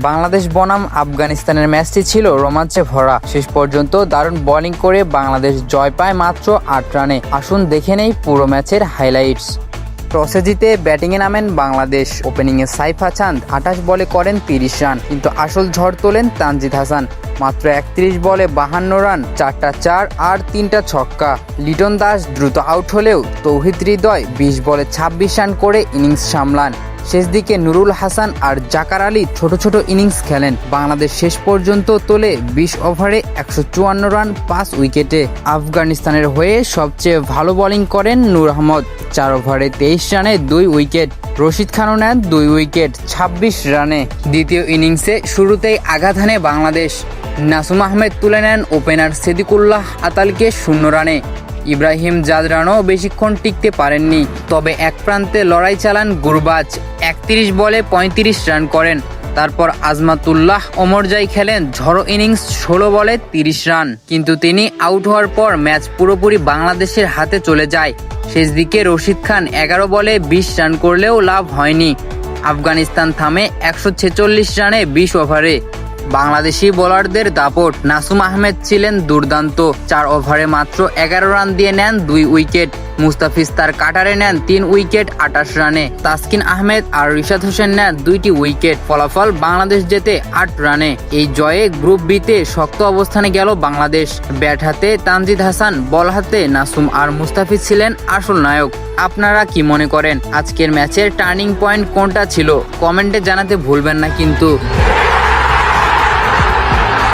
বাংলাদেশ বনাম আফগানিস্তানের ম্যাচটি ছিল রোমাঞ্চে ভরা। শেষ পর্যন্ত দারুণ বোলিং করে বাংলাদেশ জয় পায় মাত্র আট রানে। আসুন দেখে নেই পুরো ম্যাচের হাইলাইটস টসে জিতে ব্যাটিংয়ে নামেন বাংলাদেশ। ওপেনিংয়ে সাইফ হাসান আঠাশ বলে করেন তিরিশ রান, কিন্তু আসল ঝড় তোলেন তানজিদ হাসান। মাত্র একত্রিশ বলে বাহান্ন রান, চারটা চার আর তিনটা ছক্কা। লিটন দাস দ্রুত আউট হলেও তৌহিদ হৃদয় বিশ বলে ছাব্বিশ রান করে ইনিংস সামলান। শেষ দিকে নুরুল হাসান আর জাকার আলী ছোট ছোট ইনিংস খেলেন। বাংলাদেশ শেষ পর্যন্ত তোলে বিশ ওভারে একশো চুয়ান্ন রান পাঁচ উইকেটে। আফগানিস্তানের হয়ে সবচেয়ে ভালো বোলিং করেন নূর আহমদ। চার ওভারে তেইশ রানে দুই উইকেট। রশিদ খানও নেন দুই উইকেট ছাব্বিশ রানে। দ্বিতীয় ইনিংসে শুরুতেই আঘাত হানে বাংলাদেশ। নাসুম আহমেদ তুলে নেন ওপেনার সিদ্দিকুল্লাহ আতালকে শূন্য রানে। ইব্রাহিম জাদরানও বেশিক্ষণ টিকতে পারেননি, তবে এক প্রান্তে লড়াই চালান গুরবাজ। একত্রিশ বলে ৩৫ রান করেন। তারপর আজমাতুল্লাহ ওমরজাই খেলেন ঝড়ো ইনিংস ষোলো বলে ৩০ রান। কিন্তু তিনি আউট হওয়ার পর ম্যাচ পুরোপুরি বাংলাদেশের হাতে চলে যায়। শেষ দিকে রশিদ খান এগারো বলে ২০ রান করলেও লাভ হয়নি। আফগানিস্তান থামে একশো ছেচল্লিশ রানে বিশ ওভারে। বাংলাদেশি বোলারদের দাপট। নাসুম আহমেদ ছিলেন দুর্দান্ত। চার ওভারে মাত্র এগারো রান দিয়ে নেন দুই উইকেট। মুস্তাফিজ তার কাটারে নেন তিন উইকেট আটাশ রানে। তাসকিন আহমেদ আর রিশাদ হোসেন নেন দুইটি উইকেট। ফলাফল বাংলাদেশ জেতে আট রানে। এই জয়ে গ্রুপ বিতে শক্ত অবস্থানে গেল বাংলাদেশ। ব্যাট হাতে তানজিদ হাসান, বল হাতে নাসুম আর মুস্তাফিজ ছিলেন আসল নায়ক। আপনারা কি মনে করেন, আজকের ম্যাচের টার্নিং পয়েন্ট কোনটা ছিল? কমেন্টে জানাতে ভুলবেন না কিন্তু।